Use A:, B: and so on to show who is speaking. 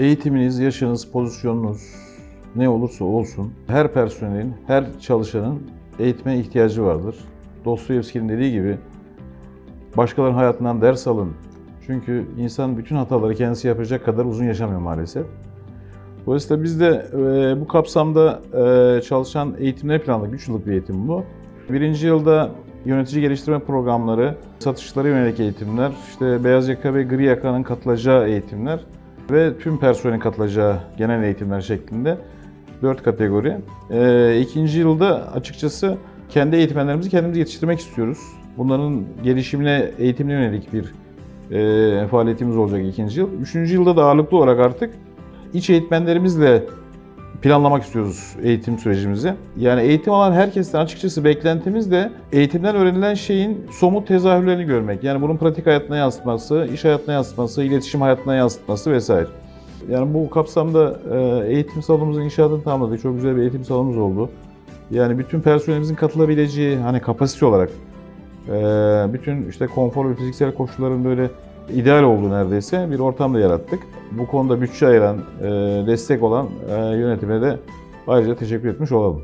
A: Eğitiminiz, yaşınız, pozisyonunuz ne olursa olsun her personelin, her çalışanın eğitime ihtiyacı vardır. Dostoyevski'nin dediği gibi başkalarının hayatından ders alın. Çünkü insan bütün hataları kendisi yapacak kadar uzun yaşamıyor maalesef. Dolayısıyla biz de e, bu kapsamda e, çalışan eğitimler planladık. 3 yıllık bir eğitim bu. Birinci yılda yönetici geliştirme programları, satışlara yönelik eğitimler, işte beyaz yaka ve gri yakanın katılacağı eğitimler ve tüm personelin katılacağı genel eğitimler şeklinde 4 kategori. E, ikinci yılda açıkçası kendi eğitmenlerimizi kendimiz yetiştirmek istiyoruz. Bunların gelişimine, eğitimine yönelik bir e, faaliyetimiz olacak ikinci yıl. Üçüncü yılda da ağırlıklı olarak artık iç eğitmenlerimizle planlamak istiyoruz eğitim sürecimizi. Yani eğitim alan herkesten açıkçası beklentimiz de eğitimden öğrenilen şeyin somut tezahürlerini görmek. Yani bunun pratik hayatına yansıtması, iş hayatına yansıtması, iletişim hayatına yansıtması vesaire. Yani bu kapsamda e, eğitim salonumuzun inşaatını tamamladık. Çok güzel bir eğitim salonumuz oldu. Yani bütün personelimizin katılabileceği hani kapasite olarak e, bütün işte konfor ve fiziksel koşulların böyle ideal olduğu neredeyse bir ortam da yarattık. Bu konuda bütçe ayıran, e, destek olan e, yönetime de ayrıca teşekkür etmiş olalım.